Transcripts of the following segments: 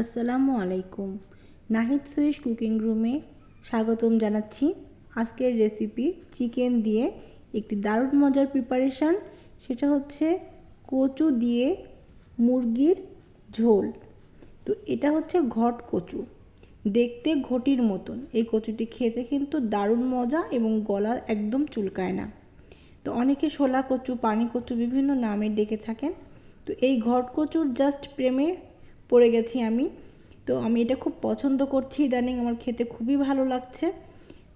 আসসালামু আলাইকুম। নাহিদ সুইশ কুকিং রুমে স্বাগতম জানাচ্ছি। আজকের রেসিপি চিকেন দিয়ে একটি দারুণ মজার প্রিপারেশান সেটা হচ্ছে কচু দিয়ে মুরগির ঝোল। তো এটা হচ্ছে ঘট কচু। দেখতে ঘটির মতন। এই কচুটি খেতে কিন্তু দারুণ মজা এবং গলা একদম চুলকায় না। তো অনেকে শোলা কচু, পানি কচু বিভিন্ন নামে ডেকে থাকেন। তো এই ঘট কচুর জাস্ট প্রেমে পড়ে গেছি আমি। তো আমি এটা খুব পছন্দ করছি ইদানিং, আমার খেতে খুবই ভালো লাগছে।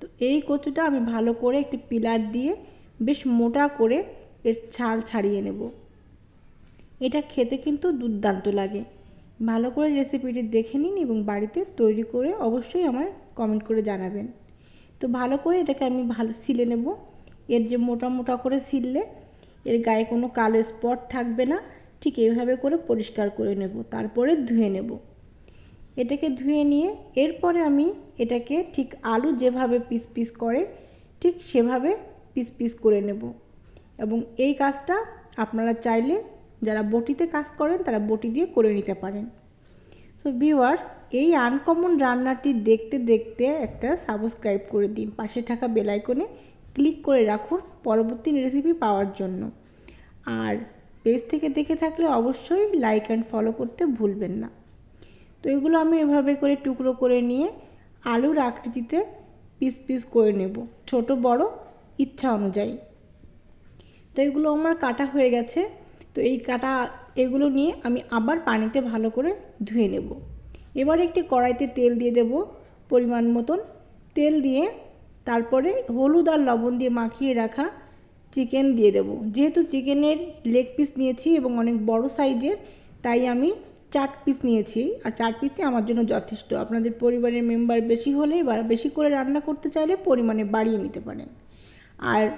তো এই কচুটা আমি ভালো করে একটি পিলার দিয়ে বেশ মোটা করে এর ছাল ছাড়িয়ে নেব। এটা খেতে কিন্তু দুর্দান্ত লাগে। ভালো করে রেসিপিটি দেখে নিন এবং বাড়িতে তৈরি করে অবশ্যই আমার কমেন্ট করে জানাবেন। তো ভালো করে এটাকে আমি ভালো, সিলে নেব। এর যে মোটা মোটা করে সিললে এর গায়ে কোনো কালো স্পট থাকবে না। ঠিক এইভাবে করে পরিষ্কার করে নেব, তারপরে ধুয়ে নেব। এটাকে ধুয়ে নিয়ে এরপরে আমি এটাকে ঠিক আলু যেভাবে পিস পিস করে, ঠিক সেভাবে পিস পিস করে নেব। এবং এই কাজটা আপনারা চাইলে যারা বটিতে কাজ করেন তারা বটি দিয়ে করে নিতে পারেন। সো ভিউয়ার্স এই আনকমন রান্নাটি দেখতে দেখতে একটা সাবস্ক্রাইব করে দিন। পাশে থাকা বেলাইকনে ক্লিক করে রাখুন পরবর্তী রেসিপি পাওয়ার জন্য। আর পেজ থেকে দেখে থাকলে অবশ্যই লাইক অ্যান্ড ফলো করতে ভুলবেন না। তো এগুলো আমি এভাবে করে টুকরো করে নিয়ে আলুর আকৃতিতে পিস পিস করে নেব, ছোট, বড়, ইচ্ছা অনুযায়ী। তো এগুলো আমার কাটা হয়ে গেছে, তো এই কাটা এগুলো নিয়ে আমি আবার পানিতে ভালো করে ধুয়ে নেব। এবার একটি কড়াইতে তেল দিয়ে দেব পরিমাণ মতন। তেল দিয়ে তারপরে হলুদ আর লবণ দিয়ে মাখিয়ে রাখা চিকেন দিয়ে দেব। যেহেতু চিকেনের লেগ পিস নিয়েছি এবং অনেক বড় সাইজের, তাই আমি চার পিস নিয়েছি। আর চার পিসই আমার জন্য যথেষ্ট। আপনাদের পরিবারের মেম্বার বেশি হলে বা বেশি করে রান্না করতে চাইলে পরিমাণে বাড়িয়ে নিতে পারেন। আর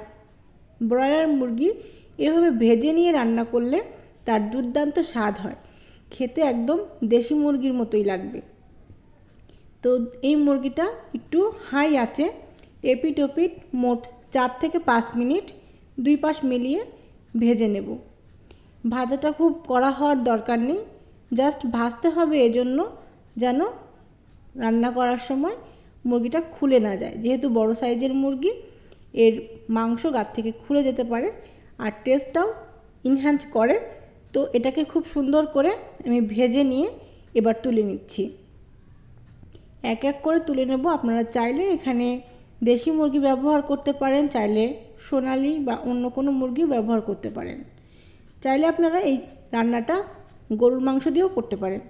ব্রয়লার মুরগি এভাবে ভেজে নিয়ে রান্না করলে তার দুর্দান্ত স্বাদ হয়। খেতে একদম দেশি মুরগির মতোই লাগবে। তো এই মুরগিটা একটু হাই আছে এপিট ওপিট মোট চার থেকে পাঁচ মিনিট দুই পাশ মিলিয়ে ভেজে নেব। ভাজাটা খুব কড়া হওয়ার দরকার নেই। জাস্ট ভাজতে হবে এজন্য যেন রান্না করার সময় মুরগিটা খুলে না যায়। যেহেতু বড় সাইজের মুরগি, এর মাংস গাত থেকে খুলে যেতে পারে আর টেস্টটাও ইনহ্যান্স করে। তো এটাকে খুব সুন্দর করে আমি ভেজে নিয়ে এবার তুলে নিচ্ছি। এক এক করে তুলে নেব। আপনারা চাইলে এখানে দেশি মুরগি ব্যবহার করতে পারেন, চাইলে সোনালি বা অন্য কোনো মুরগি ব্যবহার করতে পারেন। চাইলে আপনারা এই রান্নাটা গরুর মাংস দিয়েও করতে পারেন।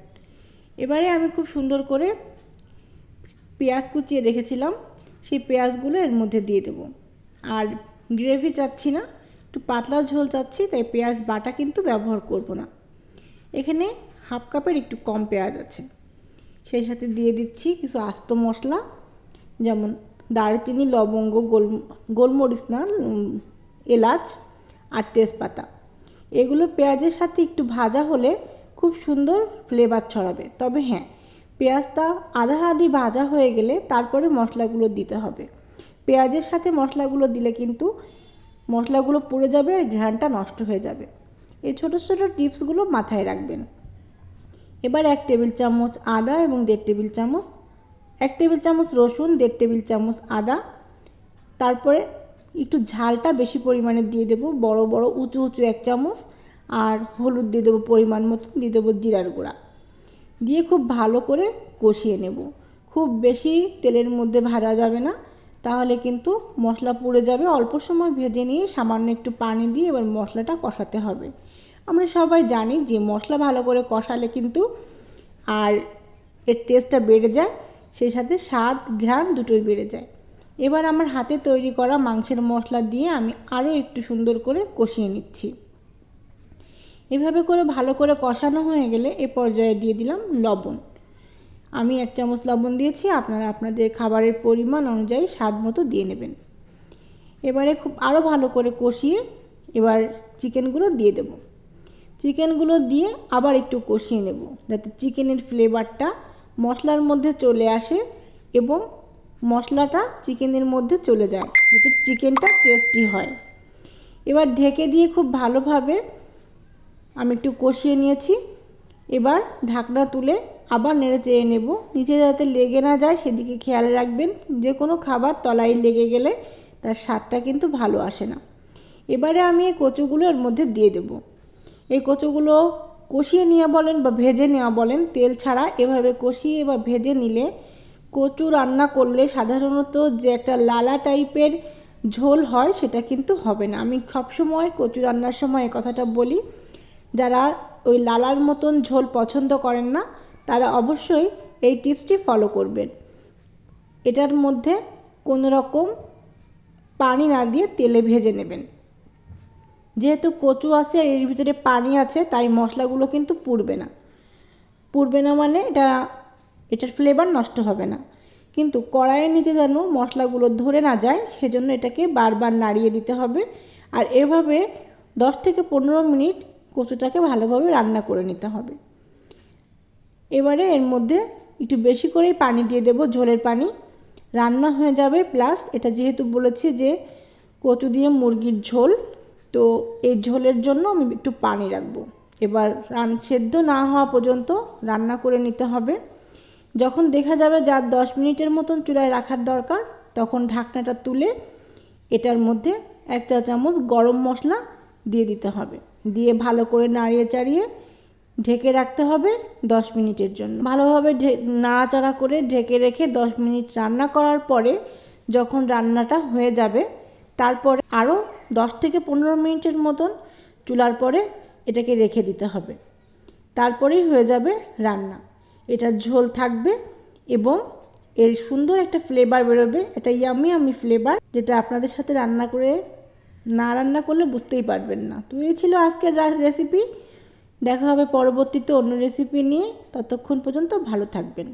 এবারে আমি খুব সুন্দর করে পেঁয়াজ কুচিয়ে রেখেছিলাম। সেই পেঁয়াজগুলো এর মধ্যে দিয়ে দেবো। আর গ্রেভি চাচ্ছি না, একটু পাতলা ঝোল চাচ্ছি, তাই পেঁয়াজ বাটা কিন্তু ব্যবহার করব না। এখানে হাফ কাপের একটু কম পেঁয়াজ আছে। সেই সাথে দিয়ে দিচ্ছি কিছু আস্ত মশলা, যেমন দারচিনি, লবঙ্গ, গোল, গোলমরিচ না এলাচ আর তেজপাতা। এগুলো পেঁয়াজের সাথে একটু ভাজা হলে খুব সুন্দর ফ্লেভার ছড়াবে। তবে হ্যাঁ পেঁয়াজটা আধা আধি ভাজা হয়ে গেলে তারপরে মশলাগুলো দিতে হবে। পেঁয়াজের সাথে মশলাগুলো দিলে কিন্তু মশলাগুলো পুড়ে যাবে আর ঘ্রাণটা নষ্ট হয়ে যাবে। এই ছোটো ছোটো টিপসগুলো মাথায় রাখবেন। এবার এক টেবিল চামচ আদা এবং দেড় টেবিল চামচ এক টেবিল চামচ রসুন, দেড় টেবিল চামচ আদা। তারপরে একটু ঝালটা বেশি পরিমাণে দিয়ে দেবো, বড় বড়, উঁচু উঁচু এক চামচ। আর হলুদ দিয়ে দেবো পরিমাণ মতো দিয়ে দেবো জিরার গুঁড়া। দিয়ে খুব ভালো করে কষিয়ে নেব। খুব বেশি তেলের মধ্যে ভাজা যাবে না, তাহলে কিন্তু মশলা পুড়ে যাবে। অল্প সময় ভেজে নিয়ে সামান্য একটু পানি দিয়ে এবার মশলাটা কষাতে হবে। আমরা সবাই জানি যে মশলা ভালো করে কষালে কিন্তু আর এর টেস্টটা বেড়ে যায়। সেই সাথে স্বাদ, ঘ্রাণ দুটোই বেড়ে যায়। এবার আমার হাতে তৈরি করা মাংসের মশলা দিয়ে আমি আরও একটু সুন্দর করে কষিয়ে নিচ্ছি। এভাবে করে ভালো করে কষানো হয়ে গেলে এ পর্যায়ে দিয়ে দিলাম লবণ। আমি এক চামচ লবণ দিয়েছি, আপনারা আপনাদের খাবারের পরিমাণ অনুযায়ী স্বাদ মতো দিয়ে নেবেন। এবারে খুব আরও ভালো করে কষিয়ে এবার চিকেনগুলো দিয়ে দেব। চিকেনগুলো দিয়ে আবার একটু কষিয়ে নেব, যাতে চিকেনের ফ্লেভারটা মশলার মধ্যে চলে আসে এবং মশলাটা চিকেনের মধ্যে চলে যায়, যাতে চিকেনটা টেস্টি হয়। এবার ঢেকে দিয়ে খুব ভালোভাবে আমি একটু কষিয়ে নিয়েছি। এবার ঢাকনা তুলে আবার নেড়ে চেয়ে নেব। নিচে যাতে লেগে না যায়, সেদিকে খেয়াল রাখবেন, যে কোনো খাবার তলায় লেগে গেলে তার স্বাদটা কিন্তু ভালো আসে না। এবারে আমি এই কচুগুলো এর মধ্যে দিয়ে দেব। এই কচুগুলো কষিয়ে নেওয়া বলেন বা ভেজে নেওয়া বলেন, তেল ছাড়া এভাবে কষিয়ে বা ভেজে নিলে কচু রান্না করলে সাধারণত যে একটা লালা টাইপের ঝোল হয় সেটা কিন্তু হবে না। আমি সবসময় কচু রান্নার সময় কথাটা বলি, যারা ওই লালার মতন ঝোল পছন্দ করেন না, তারা অবশ্যই এই টিপসটি ফলো করবেন। এটার মধ্যে কোনো রকম পানি না দিয়ে তেলে ভেজে নেবেন। যেহেতু কচু আছে আর এর ভিতরে পানি আছে, তাই মশলাগুলো কিন্তু পুড়বে না। পুড়বে না মানে এটা, এটার ফ্লেভার নষ্ট হবে না। কিন্তু কড়াইয়ের নিচে যেন মশলাগুলো ধরে না যায়, সেজন্য এটাকে বারবার নাড়িয়ে দিতে হবে। আর এভাবে দশ থেকে পনেরো মিনিট কচুটাকে ভালোভাবে রান্না করে নিতে হবে। এবারে এর মধ্যে একটু বেশি করেই পানি দিয়ে দেব, ঝোলের পানি। রান্না হয়ে যাবে, প্লাস এটা যেহেতু বলেছি যে কচু দিয়ে মুরগির ঝোল তো এই ঝোলের জন্য আমি একটু পানি রাখব। এবার রান সেদ্ধ না হওয়া পর্যন্ত রান্না করে নিতে হবে। যখন দেখা যাবে যার দশ মিনিটের মতন চুলায় রাখার দরকার, তখন ঢাকনাটা তুলে এটার মধ্যে এক চা চামচ গরম মশলা দিয়ে দিতে হবে। দিয়ে ভালো করে নাড়িয়ে চাড়িয়ে ঢেকে রাখতে হবে দশ মিনিটের জন্য। ভালোভাবে নাড়াচাড়া করে ঢেকে রেখে দশ মিনিট রান্না করার পরে যখন রান্নাটা হয়ে যাবে, তারপরে আরও দশ থেকে পনেরো মিনিটের মতন চুলার পরে এটাকে রেখে দিতে হবে। তারপরেই হয়ে যাবে রান্না। এটার ঝোল থাকবে এবং এর সুন্দর একটা ফ্লেভার বেরোবে এটা ইয়ামি আমি ফ্লেভার যেটা আপনাদের সাথে রান্না করে না রান্না করলে বুঝতেই পারবেন না। তো এই ছিল আজকের রেসিপি দেখা হবে পরবর্তীতে অন্য রেসিপি নিয়ে। ততক্ষণ পর্যন্ত ভালো থাকবেন।